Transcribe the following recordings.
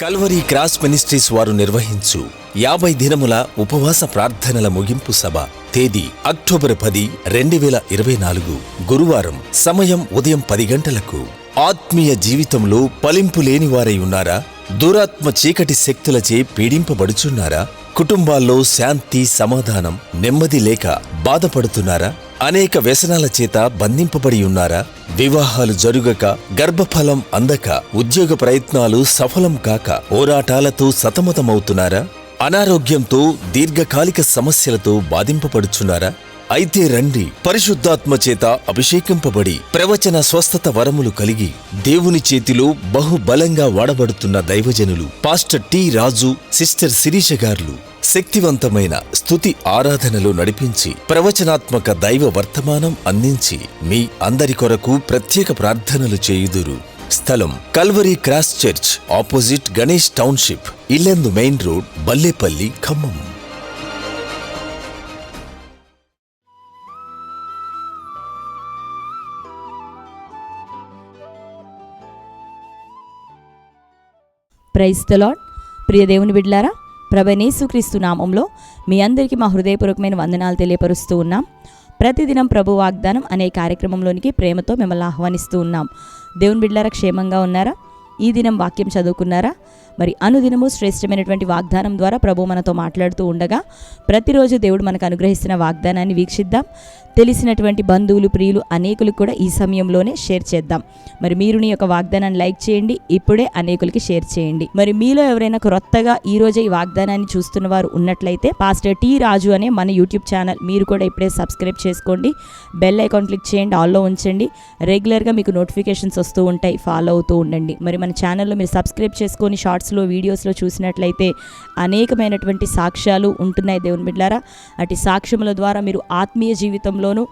Calvary cross ministries వారు నిర్వహించు యాభై దినముల ఉపవాస ప్రార్థనల ముగింపు సభ తేదీ అక్టోబర్ పది రెండు వేల ఇరవై నాలుగు. గురువారం సమయం ఉదయం పది గంటలకు. ఆత్మీయ జీవితంలో పలింపు లేని వారై ఉన్నారా? దురాత్మ చీకటి శక్తులచే పీడింపబడుచున్నారా? కుటుంబాల్లో శాంతి సమాధానం నెమ్మది లేక బాధపడుతున్నారా? అనేక వ్యసనాల చేత బంధింపబడి ఉన్నారా? వివాహాలు జరుగక గర్భఫలం అందక ఉద్యోగ ప్రయత్నాలు సఫలం కాక పోరాటాలతో సతమతమవుతున్నారా? అనారోగ్యంతో దీర్ఘకాలిక సమస్యలతో బాధింపబడుచున్నారా? అయితే రండి పరిశుద్ధాత్మ చేత అభిషేకింపబడి ప్రవచన స్వస్థత వరములు కలిగి దేవుని చేతిలో బహుబలంగా వాడబడుతున్న దైవజనులు pastor T Raju sister Sirisha గార్లు. శక్తివంతమైన స్థుతి ఆరాధనలు నడిపించి ప్రవచనాత్మక దైవ వర్తమానం అందించి మీ అందరి కొరకు ప్రత్యేక ప్రార్థనలు చేయుదురు. స్థలం Calvary cross church opposite Ganesh township Yellandu main road Ballepalli Khammam. Praise ప్రియ దేవుని బిడ్లారా ప్రభనేసుక్రీస్తు నామంలో మీ అందరికీ మా హృదయపూర్వకమైన వందనాలు తెలియపరుస్తూ ఉన్నాం. ప్రతిదినం ప్రభు వాగ్దానం అనే కార్యక్రమంలోనికి ప్రేమతో మిమ్మల్ని ఆహ్వానిస్తూ ఉన్నాం. దేవుని బిడ్లారా క్షేమంగా ఉన్నారా? ఈ దినం వాక్యం చదువుకున్నారా? మరి అనుదినము శ్రేష్టమైనటువంటి వాగ్దానం ద్వారా ప్రభు మనతో మాట్లాడుతూ ఉండగా ప్రతిరోజు దేవుడు మనకు అనుగ్రహిస్తున్న వాగ్దానాన్ని వీక్షిద్దాం. తెలిసినటువంటి బంధువులు ప్రియులు అనేకులు కూడా ఈ సమయంలోనే షేర్ చేద్దాం. మరి మీరు నీ యొక్క వాగ్దానాన్ని లైక్ చేయండి ఇప్పుడే అనేకులకి షేర్ చేయండి. మరి మీలో ఎవరైనా క్రొత్తగా ఈ రోజే ఈ వాగ్దానాన్ని చూస్తున్న వారు ఉన్నట్లయితే పాస్టర్ టీ రాజు అనే మన యూట్యూబ్ ఛానల్ మీరు కూడా ఇప్పుడే సబ్స్క్రైబ్ చేసుకోండి. బెల్ ఐకాన్ క్లిక్ చేయండి ఆల్లో ఉంచండి. రెగ్యులర్గా మీకు నోటిఫికేషన్స్ వస్తూ ఉంటాయి ఫాలో అవుతూ ఉండండి. మరి మన ఛానల్లో మీరు సబ్స్క్రైబ్ చేసుకొని షార్ట్స్ షార్ట్స్లో వీడియోస్లో చూసినట్లయితే అనేకమైనటువంటి సాక్ష్యాలు ఉంటున్నాయి దేవుని బిడ్డారా అటు సాక్ష్యముల ద్వారా మీరు ఆత్మీయ జీవితంలోనూ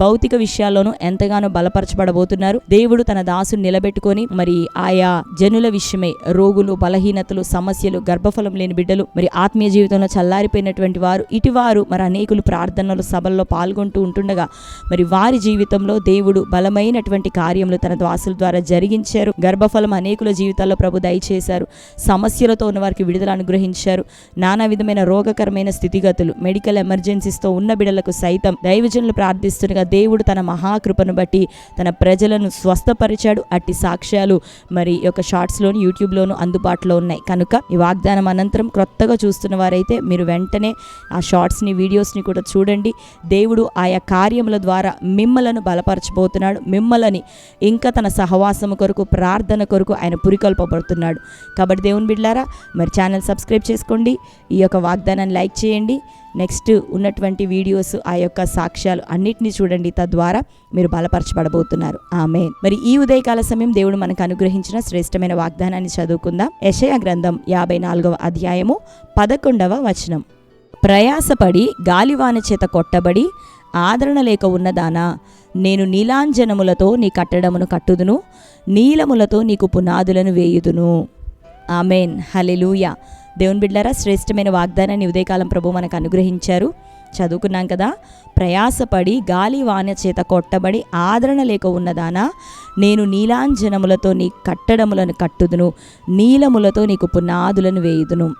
భౌతిక విషయాల్లోనూ ఎంతగానో బలపరచబడబోతున్నారు. దేవుడు తన దాసుని నిలబెట్టుకొని మరి ఆయా జనుల విషయమై రోగులు బలహీనతలు సమస్యలు గర్భఫలం లేని బిడ్డలు మరి ఆత్మీయ జీవితంలో చల్లారిపోయినటువంటి వారు ఇటివారు మరి అనేకులు ప్రార్థనలు సభల్లో పాల్గొంటూ ఉంటుండగా మరి వారి జీవితంలో దేవుడు బలమైనటువంటి కార్యములు తన దాసుల ద్వారా జరిగించారు. గర్భఫలం అనేకుల జీవితాల్లో ప్రభు దయచేశారు. సమస్యలతో ఉన్న వారికి విడుదల అనుగ్రహించారు. నానా విధమైన రోగకరమైన స్థితిగతులు మెడికల్ ఎమర్జెన్సీస్తో ఉన్న బిడలకు సైతం దైవజనులు ప్రార్థిస్తుండగా దేవుడు తన మహాకృపను బట్టి తన ప్రజలను స్వస్థపరిచాడు. అట్టి సాక్ష్యాలు మరి యొక్క షార్ట్స్లోను యూట్యూబ్లోను అందుబాటులో ఉన్నాయి. కనుక ఈ వాగ్దానం అనంతరం క్రొత్తగా చూస్తున్న వారైతే మీరు వెంటనే ఆ షార్ట్స్ని వీడియోస్ని కూడా చూడండి. దేవుడు ఆయా కార్యముల ద్వారా మిమ్మలను బలపరచబోతున్నాడు. మిమ్మలని ఇంకా తన సహవాసము కొరకు ప్రార్థన కొరకు ఆయన పురికొల్పబడుతున్నాడు. కాబట్టి దేవుని బిడ్లారా మరి ఛానల్ సబ్స్క్రైబ్ చేసుకోండి ఈ యొక్క వాగ్దానాన్ని లైక్ చేయండి. నెక్స్ట్ ఉన్నటువంటి వీడియోస్ ఆ యొక్క సాక్ష్యాలు అన్నిటినీ చూడండి. తద్వారా మీరు బలపరచబడబోతున్నారు. ఆమె మరి ఈ ఉదయకాల సమయం దేవుడు మనకు అనుగ్రహించిన శ్రేష్టమైన వాగ్దానాన్ని చదువుకుందాం. యషయ గ్రంథం యాభై నాలుగవ అధ్యాయము పదకొండవ వచనం. ప్రయాసపడి గాలివాన చేత కొట్టబడి ఆదరణ లేక ఉన్నదానా నేను నీలాంజనములతో నీ కట్టడమును కట్టుదును నీలములతో నీకు పునాదులను వేయుదును. ఆమెన్. హలెలూయ దేవుని బిడ్డారా శ్రేష్టమైన వాగ్దానాన్ని ఉదయకాలం ప్రభు మనకు అనుగ్రహించారు. చదువుకున్నాం కదా ప్రయాసపడి గాలి వాన చేత కొట్టబడి ఆదరణ లేక ఉన్నదానా నేను నీలాంజనములతో నీ కట్టడములను కట్టుదును నీలములతో నీకు పునాదులను వేయుదును.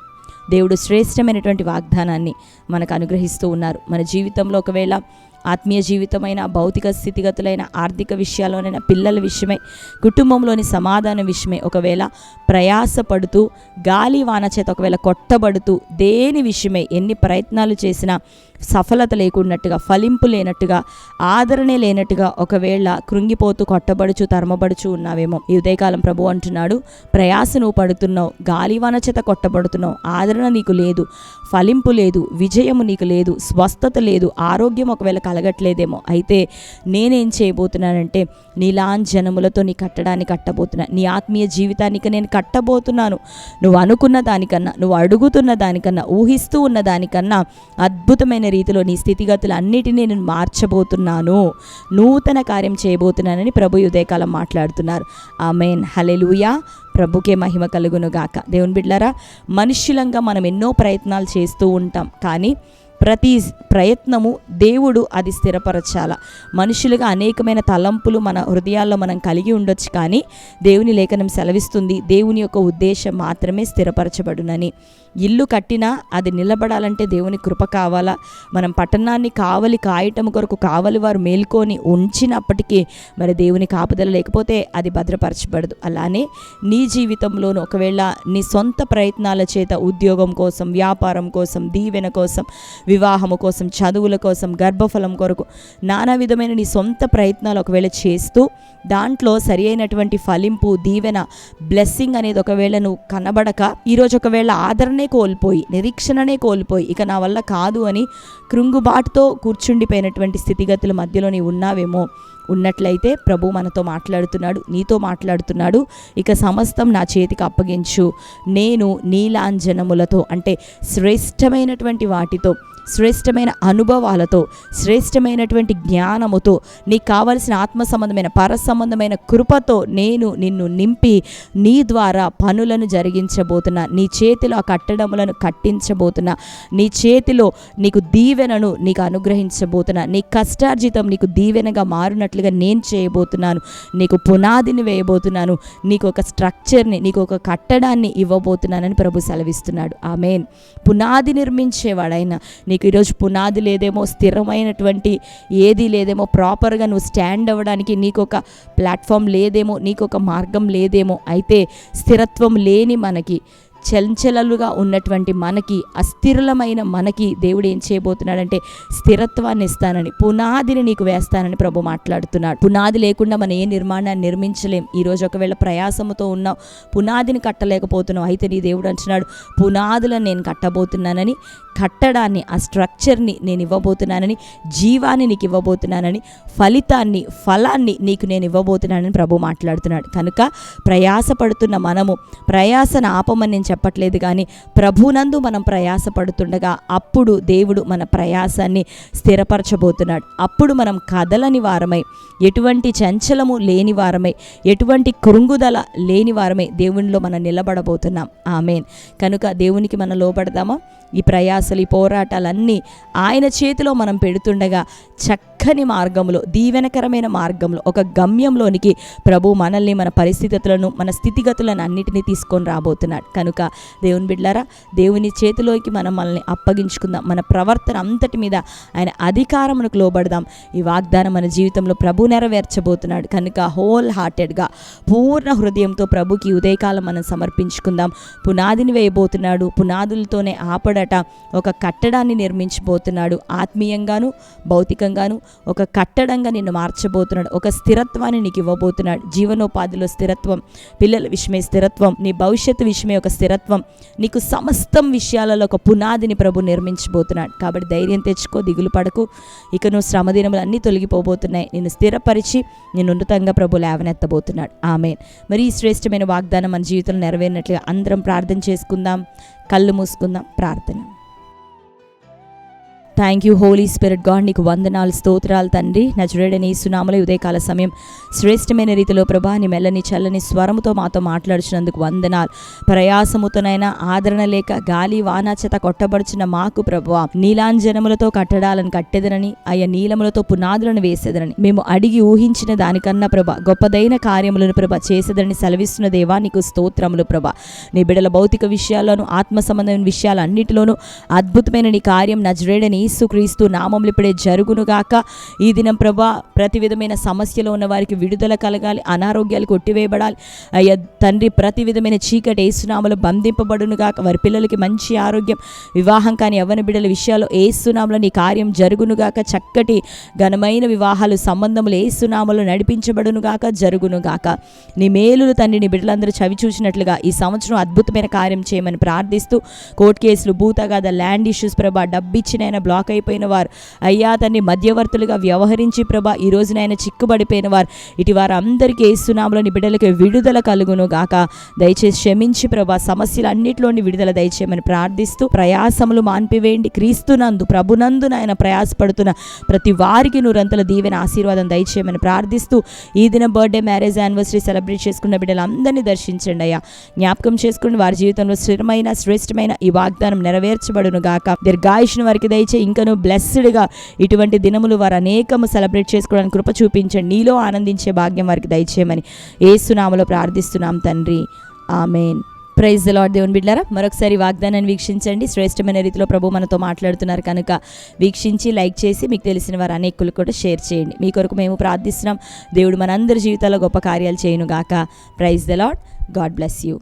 దేవుడు శ్రేష్టమైనటువంటి వాగ్దానాన్ని మనకు అనుగ్రహిస్తూ ఉన్నారు. మన జీవితంలో ఒకవేళ ఆత్మీయ జీవితమైన భౌతిక స్థితిగతులైన ఆర్థిక విషయాల్లోనైనా పిల్లల విషయమై కుటుంబంలోని సమాధాన విషయమై ఒకవేళ ప్రయాసపడుతూ గాలి వాన చేత ఒకవేళ కొట్టబడుతూ దేని విషయమై ఎన్ని ప్రయత్నాలు చేసినా సఫలత లేకున్నట్టుగా ఫలింపు లేనట్టుగా ఆదరణ లేనట్టుగా ఒకవేళ కృంగిపోతూ కొట్టబడుచు తరమబడుచు ఉన్నావేమో. ఈ ఉదయకాలం ప్రభు అంటున్నాడు ప్రయాస నువ్వు పడుతున్నావు గాలివాన చేత కొట్టబడుతున్నావు ఆదరణ నీకు లేదు ఫలింపు లేదు విజయము నీకు లేదు స్వస్థత లేదు ఆరోగ్యం ఒకవేళ కలగట్లేదేమో. అయితే నేనేం చేయబోతున్నానంటే నీలాంజనములతో నీ కట్టడాన్ని కట్టబోతున్నా. నీ ఆత్మీయ జీవితానికి నేను కట్టబోతున్నాను. నువ్వు అనుకున్న దానికన్నా నువ్వు అడుగుతున్న దానికన్నా ఊహిస్తూ ఉన్న దానికన్నా అద్భుతమైన రీతిలో నీ స్థితిగతులు అన్నిటినీ నేను మార్చబోతున్నాను. నూతన కార్యం చేయబోతున్నానని ప్రభు ఉదయకాలం మాట్లాడుతున్నారు. ఆమెన్. హలెలుయా ప్రభుకే మహిమ కలుగును గాక. దేవుని బిడ్లారా మనుష్యులంగా మనం ఎన్నో ప్రయత్నాలు చేస్తూ ఉంటాం కానీ ప్రతి ప్రయత్నము దేవుడు అది స్థిరపరచాల. మనుషులుగా అనేకమైన తలంపులు మన హృదయాల్లో మనం కలిగి ఉండొచ్చు కానీ దేవుని లేఖనం సెలవిస్తుంది దేవుని యొక్క ఉద్దేశం మాత్రమే స్థిరపరచబడునని. ఇల్లు కట్టినా అది నిలబడాలంటే దేవుని కృప కావాలా? మనం పట్టణాన్ని కావలి కాయటం కొరకు కావలి వారు మేల్కొని ఉంచినప్పటికీ మరి దేవుని కాపుదల లేకపోతే అది భద్రపరచబడదు. అలానే నీ జీవితంలోనూ ఒకవేళ నీ సొంత ప్రయత్నాల చేత ఉద్యోగం కోసం వ్యాపారం కోసం దీవెన కోసం వివాహము కోసం చదువుల కోసం గర్భఫలం కొరకు నానా విధమైన నీ సొంత ప్రయత్నాలు ఒకవేళ చేస్తూ దాంట్లో సరి అయినటువంటి ఫలింపు దీవెన బ్లెస్సింగ్ అనేది ఒకవేళ నువ్వు కనబడక ఈరోజు ఒకవేళ ఆదరణ కోల్పోయి నిరీక్షణనే కోల్పోయి ఇక నా వల్ల కాదు అని కృంగుబాటుతో కూర్చుండిపోయినటువంటి స్థితిగతుల మధ్యలో నీవు ఉన్నావేమో ఉన్నట్లయితే ప్రభు మనతో మాట్లాడుతున్నాడు నీతో మాట్లాడుతున్నాడు. ఇక సమస్తం నా చేతికి అప్పగించు. నేను నీలాంజనములతో అంటే శ్రేష్టమైనటువంటి వాటితో శ్రేష్టమైన అనుభవాలతో శ్రేష్టమైనటువంటి జ్ఞానముతో నీకు కావలసిన ఆత్మ సంబంధమైన పర సంబంధమైన కృపతో నేను నిన్ను నింపి నీ ద్వారా పనులను జరిగించబోతున్నా నీ చేతిలో ఆ కట్టడములను కట్టించబోతున్నా నీ చేతిలో నీకు దీవెనను నీకు అనుగ్రహించబోతున్నా నీ కష్టార్జితం నీకు దీవెనగా మారినట్లుగా నేను చేయబోతున్నాను నీకు పునాదిని వేయబోతున్నాను నీకు ఒక స్ట్రక్చర్ని నీకు ఒక కట్టడాన్ని ఇవ్వబోతున్నానని ప్రభు సెలవిస్తున్నాడు. ఆమెన్. పునాది నిర్మించేవాడైనా నీకు ఈరోజు పునాది లేదేమో స్థిరమైనటువంటి ఏది లేదేమో ప్రాపర్గా నువ్వు స్టాండ్ అవ్వడానికి నీకు ఒక ప్లాట్ఫామ్ లేదేమో నీకు ఒక మార్గం లేదేమో అయితే స్థిరత్వం లేని మనకి చంచలలుగా ఉన్నటువంటి మనకి అస్థిరలమైన మనకి దేవుడు ఏం చేయబోతున్నాడంటే స్థిరత్వాన్ని ఇస్తానని పునాదిని నీకు వేస్తానని ప్రభు మాట్లాడుతున్నాడు. పునాది లేకుండా మనం ఏ నిర్మాణాన్ని నిర్మించలేం. ఈరోజు ఒకవేళ ప్రయాసముతో ఉన్నావు పునాదిని కట్టలేకపోతున్నావు అయితే నీ దేవుడు అంటున్నాడు పునాదులను నేను కట్టబోతున్నానని కట్టడాన్ని ఆ స్ట్రక్చర్ని నేను ఇవ్వబోతున్నానని జీవాన్ని నీకు ఇవ్వబోతున్నానని ఫలితాన్ని ఫలాన్ని నీకు నేను ఇవ్వబోతున్నానని ప్రభు మాట్లాడుతున్నాడు. కనుక ప్రయాసపడుతున్న మనము ప్రయాసను ఆపమని నేను చెప్పట్లేదు కానీ ప్రభునందు మనం ప్రయాసపడుతుండగా అప్పుడు దేవుడు మన ప్రయాసాన్ని స్థిరపరచబోతున్నాడు. అప్పుడు మనం కదలని వారమై ఎటువంటి చంచలము లేని వారమై ఎటువంటి కృంగుదల లేని వారమై దేవునిలో మనం నిలబడబోతున్నాం. ఆమెన్. కనుక దేవునికి మనం లోబడదామా? ఈ ప్రయాసలు ఈ పోరాటాలన్నీ ఆయన చేతిలో మనం పెడుతుండగా చక్కని మార్గంలో దీవెనకరమైన మార్గంలో ఒక గమ్యంలోనికి ప్రభు మనల్ని మన పరిస్థితులను మన స్థితిగతులను అన్నిటినీ తీసుకొని రాబోతున్నాడు. కనుక దేవుని బిడ్డారా దేవుని చేతిలోకి మనం మనల్ని అప్పగించుకుందాం. మన ప్రవర్తన అంతటి మీద ఆయన అధికారమునకు లోబడదాం. ఈ వాగ్దానం మన జీవితంలో ప్రభు నెరవేర్చబోతున్నాడు. కనుక హోల్ హార్టెడ్గా పూర్ణ హృదయంతో ప్రభుకి ఉదయకాలం మనం సమర్పించుకుందాం. పునాదిని వేయబోతున్నాడు. పునాదులతోనే ఆపడట ఒక కట్టడాన్ని నిర్మించబోతున్నాడు. ఆత్మీయంగాను భౌతికంగాను ఒక కట్టడంగా నిన్ను మార్చబోతున్నాడు. ఒక స్థిరత్వాన్ని నీకు ఇవ్వబోతున్నాడు. జీవనోపాధిలో స్థిరత్వం పిల్లల విషయమే స్థిరత్వం నీ భవిష్యత్తు విషయమే ఒక స్థిరత్వం. నీకు సమస్తం విషయాలలో ఒక పునాదిని ప్రభు నిర్మించబోతున్నాడు. కాబట్టి ధైర్యం తెచ్చుకో దిగులు పడకు. ఇక నువ్వు శ్రమదినములు అన్నీ తొలగిపోబోతున్నాయి. నిన్ను స్థిరపరిచి నేను ఉన్నతంగా ప్రభు లేవనెత్తబోతున్నాడు. ఆమె మరి ఈ శ్రేష్టమైన వాగ్దానం మన జీవితంలో నెరవేరినట్లుగా అందరం ప్రార్థన చేసుకుందాం. కళ్ళు మూసుకుందాం. ప్రార్థన. Thank you holy spirit God నీకు వందనాలు స్తోత్రాలు తండ్రి. నజరేడని సునామల ఉదయకాల సమయం శ్రేష్టమైన రీతిలో ప్రభా నీ మెల్లని చల్లని స్వరముతో మాతో మాట్లాడుచినందుకు వందనాలు. ప్రయాసముతోనైనా ఆదరణ లేక గాలి వాన చేత కొట్టబడుచున్న మాకు ప్రభా నీలాంజనములతో కట్టడాలను కట్టెదనని అయ్యా నీలములతో పునాదులను వేసేదనని మేము అడిగి ఊహించిన దానికన్నా ప్రభ గొప్పదైన కార్యములను ప్రభ చేసేదని సెలవిస్తున్న దేవా నీకు స్తోత్రములు ప్రభ. నీ బిడల భౌతిక విషయాల్లోనూ ఆత్మ సంబంధమైన విషయాలన్నిటిలోనూ అద్భుతమైన నీ కార్యం నజరేడని యేసుక్రీస్తు నామంలో ఇప్పుడే జరుగునుగాక. ఈ దినం ప్రభా ప్రతి విధమైన సమస్యలో ఉన్న వారికి విడుదల కలగాలి అనారోగ్యాలు కొట్టివేయబడాలి. అయ్యా తండ్రి ప్రతి విధమైన చీకటి ఏసునామలు బంధింపబడునుగాక. వారి పిల్లలకి మంచి ఆరోగ్యం వివాహం కాని యవ్వన బిడ్డల విషయాల్లో ఏసునామలో నీ కార్యం జరుగునుగాక. చక్కటి ఘనమైన వివాహాలు సంబంధములు ఏసునామలు నడిపించబడునుగాక జరుగునుగాక. నీ మేలులు తండ్రి నీ బిడ్డలందరూ చవి చూసినట్లుగా ఈ సంవత్సరం అద్భుతమైన కార్యం చేయమని ప్రార్థిస్తూ కోర్టు కేసులు భూతగాథ ల్యాండ్ ఇష్యూస్ ప్రభా డబ్బిచ్చినైనా బ్లాక్ అయిపోయిన వారు. అయ్యా తన్ని మధ్యవర్తులుగా వ్యవహరించి ప్రభా ఈ రోజునైనా చిక్కుబడిపోయిన వారు. ఇటు వారు అందరికీ బిడ్డలకి విడుదల కలుగును గాక. దయచేసి క్షమించి ప్రభా సమస్యలు అన్నింటిలోని విడుదల దయచేయమని ప్రార్థిస్తూ ప్రయాసములు మాన్పివేయండి. క్రీస్తునందు ప్రభునందు ఆయన ప్రయాసపడుతున్న ప్రతి వారికి నూరంతల దీవెన ఆశీర్వాదం దయచేయమని ప్రార్థిస్తూ ఈ దిన బర్త్డే మ్యారేజ్ యానివర్సరీ సెలబ్రేట్ చేసుకున్న బిడ్డలందరినీ దర్శించండి అయ్యా. జ్ఞాపకం చేసుకుని వారి జీవితంలో స్థిరమైన శ్రేష్టమైన ఈ వాగ్దానం నెరవేర్చబడును గాక. దీర్ఘాయుషుని వారికి దయచేయి. ఇంకను బ్లెస్డ్గా ఇటువంటి దినములు వారు అనేకము సెలబ్రేట్ చేసుకోవడానికి కృప చూపించండి. నీలో ఆనందించే భాగ్యం వారికి దయచేయమని ఏసునామలో ప్రార్థిస్తున్నాం తండ్రి. ఆమెన్. ప్రైజ్ ద లార్డ్ దేవుని బిడ్డారా మరొకసారి వాగ్దానాన్ని వీక్షించండి. శ్రేష్టమైన రీతిలో ప్రభు మనతో మాట్లాడుతున్నారు కనుక వీక్షించి లైక్ చేసి మీకు తెలిసిన వారు అనేకులు కూడా షేర్ చేయండి. మీ కొరకు మేము ప్రార్థిస్తున్నాం. దేవుడు మనందరి జీవితాల్లో గొప్ప కార్యాలు చేయను గాక praise the Lord God bless you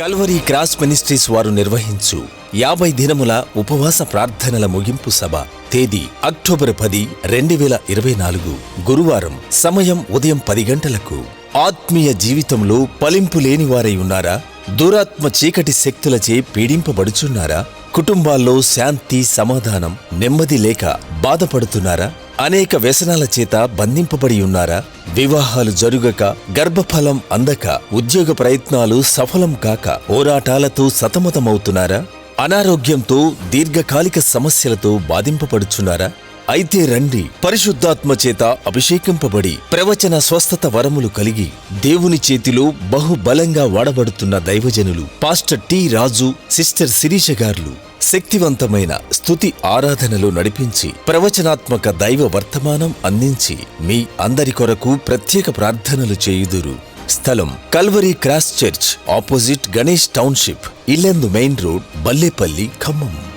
Calvary cross ministries వారు నిర్వహించు యాభై దినముల ఉపవాస ప్రార్థనల ముగింపు సభ తేదీ అక్టోబర్ పది రెండు వేల ఇరవై నాలుగు. గురువారం సమయం ఉదయం పది గంటలకు. ఆత్మీయ జీవితంలో పలింపు లేని వారై ఉన్నారా? దురాత్మ చీకటి శక్తులచే పీడింపబడుచున్నారా? కుటుంబాల్లో శాంతి సమాధానం నెమ్మది లేక బాధపడుతున్నారా? అనేక వ్యసనాల చేత బంధింపబడి ఉన్నారా? వివాహాలు జరుగక గర్భఫలం అందక ఉద్యోగ ప్రయత్నాలు సఫలం కాక పోరాటాలతో సతమతమవుతున్నారా? అనారోగ్యంతో దీర్ఘకాలిక సమస్యలతో బాధింపబడుచున్నారా? అయితే రండి పరిశుద్ధాత్మ చేత అభిషేకింపబడి ప్రవచన స్వస్థత వరములు కలిగి దేవుని చేతిలో బహుబలంగా వాడబడుతున్న దైవజనులు. Pastor T Raju sister Sirisha గారులు. శక్తివంతమైన స్థుతి ఆరాధనలు నడిపించి ప్రవచనాత్మక దైవ వర్తమానం అందించి మీ అందరి కొరకు ప్రత్యేక ప్రార్థనలు చేయుదురు. స్థలం Calvary cross church opposite Ganesh township Yellandu main road Ballepalli Khammam.